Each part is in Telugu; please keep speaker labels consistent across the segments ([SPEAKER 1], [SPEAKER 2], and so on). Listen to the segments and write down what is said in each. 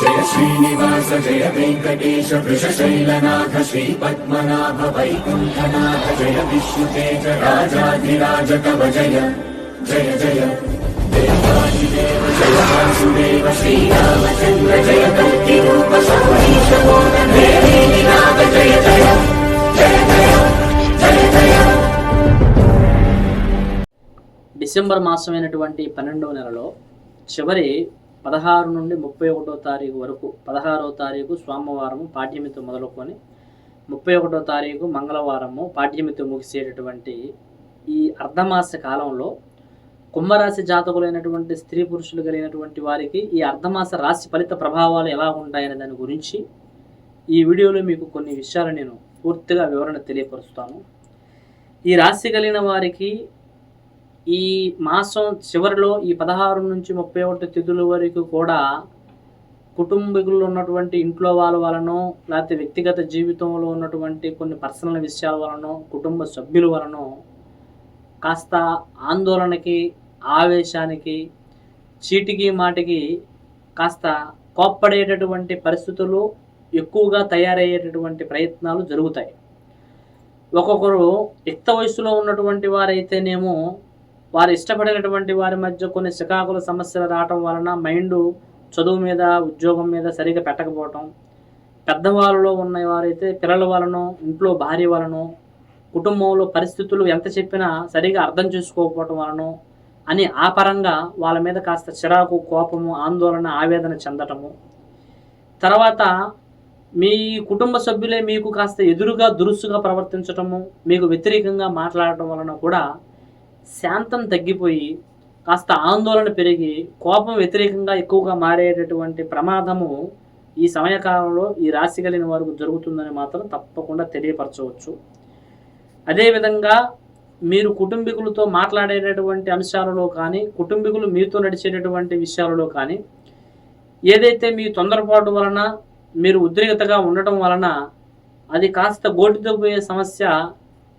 [SPEAKER 1] జయ శ్రీనివాస జయ వెంకటేశ వృషశైలనాథ శ్రీ పద్మనాభ వైకుంఠనాథ జయ విష్ణుతేజ రాజాధిరాజ కవ జయ జయ జయ. దేవాదిదేవ జయ వాసుదేవ శ్రీరామచంద్ర జయ కల్కి రూప సౌరీశ నాథ జయ జయ జయ జయ జయ జయ.
[SPEAKER 2] డిసెంబర్ మాసమైనటువంటి పన్నెండవ నెలలో చివరి పదహారు నుండి ముప్పై ఒకటో తారీఖు వరకు పదహారో తారీఖు సోమవారము పాఠ్యమితి మొదలుకొని ముప్పై ఒకటో తారీఖు మంగళవారము పాఠ్యమితి ముగిసేటటువంటి ఈ అర్ధమాస కాలంలో కుంభరాశి జాతకులైనటువంటి స్త్రీ పురుషులు కలిగినటువంటి వారికి ఈ అర్ధమాస రాశి ఫలిత ప్రభావాలు ఎలా ఉంటాయనే దాని గురించి ఈ వీడియోలో మీకు కొన్ని విషయాలు నేను పూర్తిగా వివరణ తెలియపరుస్తాను. ఈ రాశి కలిగిన వారికి ఈ మాసం చివరిలో ఈ పదహారు నుంచి ముప్పై ఒకటి తిథుల వరకు కూడా కుటుంబీకులు ఉన్నటువంటి ఇంట్లో వాళ్ళ వలనో లేకపోతే వ్యక్తిగత జీవితంలో ఉన్నటువంటి కొన్ని పర్సనల్ విషయాల వలనో కుటుంబ సభ్యుల వలనో కాస్త ఆందోళనకి ఆవేశానికి చీటికి మాటికి కాస్త కోప్పడేటటువంటి పరిస్థితులు ఎక్కువగా తయారయ్యేటటువంటి ప్రయత్నాలు జరుగుతాయి. ఒక్కొక్కరు యుక్త వయసులో ఉన్నటువంటి వారైతేనేమో వారు ఇష్టపడినటువంటి వారి మధ్య కొన్ని చికాకుల సమస్యలు రావటం వలన మైండ్ చదువు మీద ఉద్యోగం మీద సరిగా పెట్టకపోవటం. పెద్దవాళ్ళలో ఉన్న వారైతే పిల్లల వలనో ఇంట్లో భార్య వలనో కుటుంబంలో పరిస్థితులు ఎంత చెప్పినా సరిగా అర్థం చేసుకోకపోవటం వలనో అని ఆ పరంగా వాళ్ళ మీద కాస్త చిరాకు కోపము ఆందోళన ఆవేదన చెందటము. తర్వాత మీ కుటుంబ సభ్యులే మీకు కాస్త ఎదురుగా దురుసుగా ప్రవర్తించటము మీకు వ్యతిరేకంగా మాట్లాడటం వలన కూడా శాంతం తగ్గిపోయి కాస్త ఆందోళన పెరిగి కోపం వ్యతిరేకంగా ఎక్కువగా మారేటటువంటి ప్రమాదము ఈ సమయకాలంలో ఈ రాశి కలిగిన వారికి జరుగుతుందని మాత్రం తప్పకుండా తెలియపరచవచ్చు. అదేవిధంగా మీరు కుటుంబీకులతో మాట్లాడేటటువంటి అంశాలలో కానీ కుటుంబీకులు మీతో నడిచేటటువంటి విషయాలలో కానీ ఏదైతే మీ తొందరపాటు వలన మీరు ఉద్రిక్తగా ఉండటం వలన అది కాస్త గోటితో పోయే సమస్య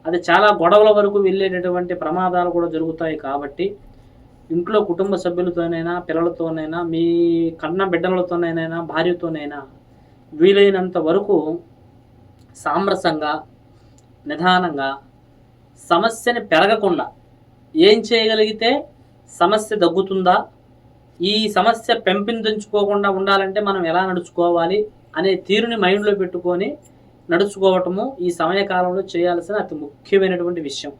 [SPEAKER 2] అది చాలా గొడవల వరకు వెళ్ళేటటువంటి ప్రమాదాలు కూడా జరుగుతాయి కాబట్టి ఇంట్లో కుటుంబ సభ్యులతోనైనా పిల్లలతోనైనా మీ కన్న బిడ్డలతోనైనా భార్యతోనైనా వీలైనంత వరకు సామరసంగా నిదానంగా సమస్యని పెరగకుండా ఏం చేయగలిగితే సమస్య తగ్గుతుందా ఈ సమస్య పెంపొందించుకోకుండా ఉండాలంటే మనం ఎలా నడుచుకోవాలి అనే తీరుని మైండ్లో పెట్టుకొని నడుచుకోవటము ఈ సమయకాలంలో చేయాల్సిన అతి ముఖ్యమైనటువంటి విషయం.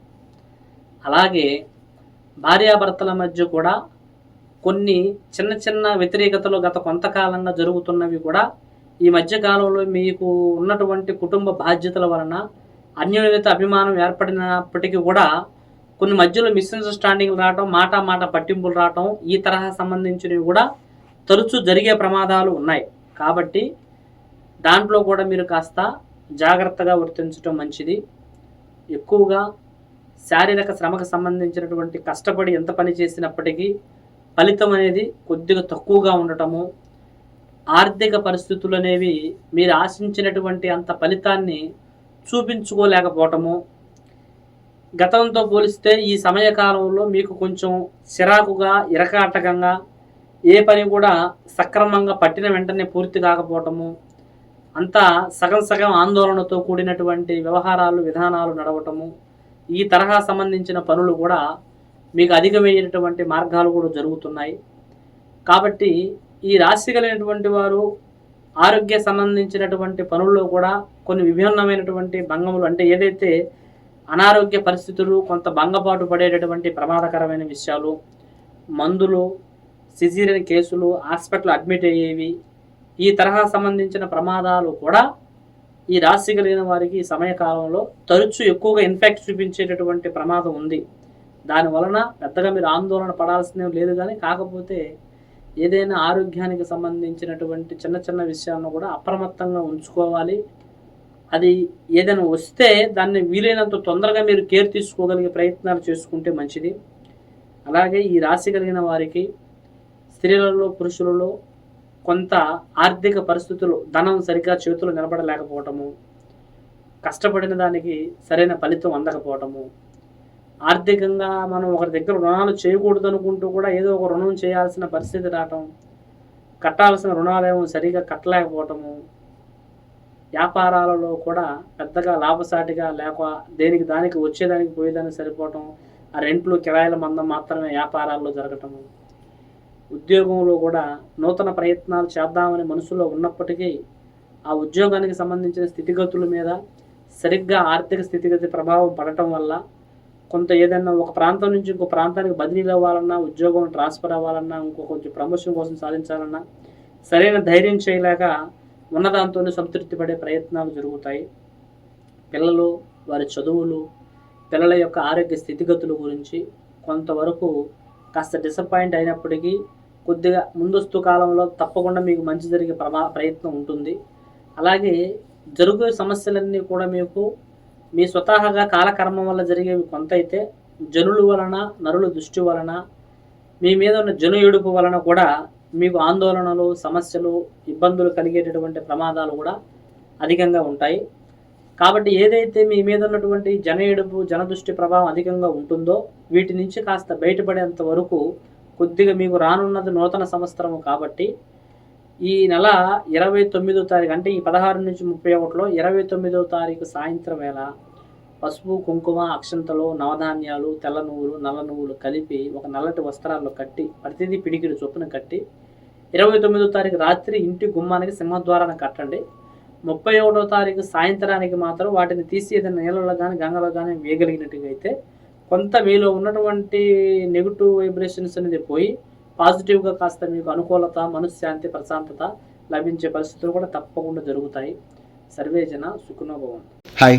[SPEAKER 2] అలాగే భార్యాభర్తల మధ్య కూడా కొన్ని చిన్న చిన్న వ్యతిరేకతలు గత కొంతకాలంగా జరుగుతున్నవి కూడా ఈ మధ్య కాలంలో మీకు ఉన్నటువంటి కుటుంబ బాధ్యతల వలన అన్యోన్యత అభిమానం ఏర్పడినప్పటికీ కూడా కొన్ని మధ్యలో మిస్అండర్స్టాండింగ్లు రావటం మాట మాట పట్టింపులు రావటం ఈ తరహా సంబంధించినవి కూడా తరచూ జరిగే ప్రమాదాలు ఉన్నాయి. కాబట్టి దాంట్లో కూడా మీరు కాస్త జాగ్రత్తగా వర్తించడం మంచిది. ఎక్కువగా శారీరక శ్రమకు సంబంధించినటువంటి కష్టపడి ఎంత పని చేసినప్పటికీ ఫలితం అనేది కొద్దిగా తక్కువగా ఉండటము ఆర్థిక పరిస్థితులు అనేవి మీరు ఆశించినటువంటి అంత ఫలితాన్ని చూపించుకోలేకపోవటము. గతంతో పోలిస్తే ఈ సమయకాలంలో మీకు కొంచెం చిరాకుగా ఇరకాటకంగా ఏ పని కూడా సక్రమంగా పట్టిన వెంటనే పూర్తి కాకపోవటము అంతా సగం సగం ఆందోళనతో కూడినటువంటి వ్యవహారాలు విధానాలు నడవటము ఈ తరహా సంబంధించిన పనులు కూడా మీకు అధికమయ్యేటటువంటి మార్గాలు కూడా జరుగుతున్నాయి. కాబట్టి ఈ రాశి కలిగినటువంటి వారు ఆరోగ్య సంబంధించినటువంటి పనుల్లో కూడా కొన్ని విభిన్నమైనటువంటి భంగములు అంటే ఏదైతే అనారోగ్య పరిస్థితులు కొంత భంగపాటు పడేటటువంటి ప్రమాదకరమైన విషయాలు మందులు సిజీరియన్ కేసులు హాస్పిటల్ అడ్మిట్ అయ్యేవి ఈ తరహా సంబంధించిన ప్రమాదాలు కూడా ఈ రాశి కలిగిన వారికి ఈ సమయకాలంలో తరచు ఎక్కువగా ఇన్ఫెక్ట్ చూపించేటటువంటి ప్రమాదం ఉంది. దాని వలన పెద్దగా మీరు ఆందోళన పడాల్సినవి లేదు కానీ కాకపోతే ఏదైనా ఆరోగ్యానికి సంబంధించినటువంటి చిన్న చిన్న విషయాలను కూడా అప్రమత్తంగా ఉంచుకోవాలి. అది ఏదైనా వస్తే దాన్ని వీలైనంత తొందరగా మీరు కేర్ తీసుకోగలిగే ప్రయత్నాలు చేసుకుంటే మంచిది. అలాగే ఈ రాశి కలిగిన వారికి స్త్రీలలో పురుషులలో కొంత ఆర్థిక పరిస్థితులు ధనం సరిగ్గా చేతులు నిలబడలేకపోవటము కష్టపడిన దానికి సరైన ఫలితం అందకపోవటము ఆర్థికంగా మనం ఒకరి దగ్గర రుణాలు చేయకూడదు అనుకుంటూ కూడా ఏదో ఒక రుణం చేయాల్సిన పరిస్థితి రావటం కట్టాల్సిన రుణాలేమో సరిగా కట్టలేకపోవటము వ్యాపారాలలో కూడా పెద్దగా లాభసాటిగా లేక దేనికి దానికి వచ్చేదానికి పోయేదానికి సరిపోవటం ఆ రెంట్లు కిరాయిల మందం మాత్రమే వ్యాపారాల్లో జరగటము. ఉద్యోగంలో కూడా నూతన ప్రయత్నాలు చేద్దామని మనసులో ఉన్నప్పటికీ ఆ ఉద్యోగానికి సంబంధించిన స్థితిగతుల మీద సరిగ్గా ఆర్థిక స్థితిగతి ప్రభావం పడటం వల్ల కొంత ఏదైనా ఒక ప్రాంతం నుంచి ఇంకో ప్రాంతానికి బదిలీలు అవ్వాలన్నా ఉద్యోగం ట్రాన్స్ఫర్ అవ్వాలన్నా ఇంకో కొంచెం ప్రమోషన్ కోసం సాధించాలన్నా సరైన ధైర్యం చేయలేక ఉన్నదాంతోనే సంతృప్తి పడే ప్రయత్నాలు జరుగుతాయి. పిల్లలు వారి చదువులు పిల్లల యొక్క ఆరోగ్య స్థితిగతుల గురించి కొంతవరకు కాస్త డిసప్పాయింట్ అయినప్పటికీ కొద్దిగా ముందస్తు కాలంలో తప్పకుండా మీకు మంచి జరిగే ప్రమా ప్రయత్నం ఉంటుంది. అలాగే జరుగే సమస్యలన్నీ కూడా మీకు మీ స్వతహాగా కాలకర్మం వల్ల జరిగేవి కొంత అయితే జనుల వలన నరుల దృష్టి వలన మీ మీద ఉన్న జను ఏడుపు వలన కూడా మీకు ఆందోళనలు సమస్యలు ఇబ్బందులు కలిగేటటువంటి ప్రమాదాలు కూడా అధికంగా ఉంటాయి. కాబట్టి ఏదైతే మీ మీద ఉన్నటువంటి జన ఏడుపు జన దృష్టి ప్రభావం అధికంగా ఉంటుందో వీటి నుంచి కాస్త బయటపడేంత వరకు కొద్దిగా మీకు రానున్నది నూతన సంవత్సరము కాబట్టి ఈ నెల ఇరవై తొమ్మిదో తారీఖు అంటే ఈ పదహారు నుంచి ముప్పై ఒకటిలో ఇరవై తొమ్మిదో తారీఖు సాయంత్రం వేళ పసుపు కుంకుమ అక్షంతలు నవధాన్యాలు తెల్ల నువ్వులు నల్ల నువ్వులు కలిపి ఒక నల్లటి వస్త్రాల్లో కట్టి ప్రతిదీ పిడికిడి చొప్పున కట్టి ఇరవై తొమ్మిదో తారీఖు రాత్రి ఇంటి గుమ్మానికి సింహద్వారాన్ని కట్టండి. ముప్పై ఒకటో తారీఖు సాయంత్రానికి మాత్రం వాటిని తీసి ఏదైనా నీళ్ళలో కానీ గంగలో కానీ వేయగలిగినట్టుగా అయితే కొంత మీలో ఉన్నటువంటి నెగిటివ్ వైబ్రేషన్స్ అనేది పోయి పాజిటివ్గా కాస్త మీకు అనుకూలత మనశ్శాంతి ప్రశాంతత లభించే పరిస్థితులు కూడా తప్పకుండా జరుగుతాయి. సర్వేజన సుఖనోభవం
[SPEAKER 3] హాయ్.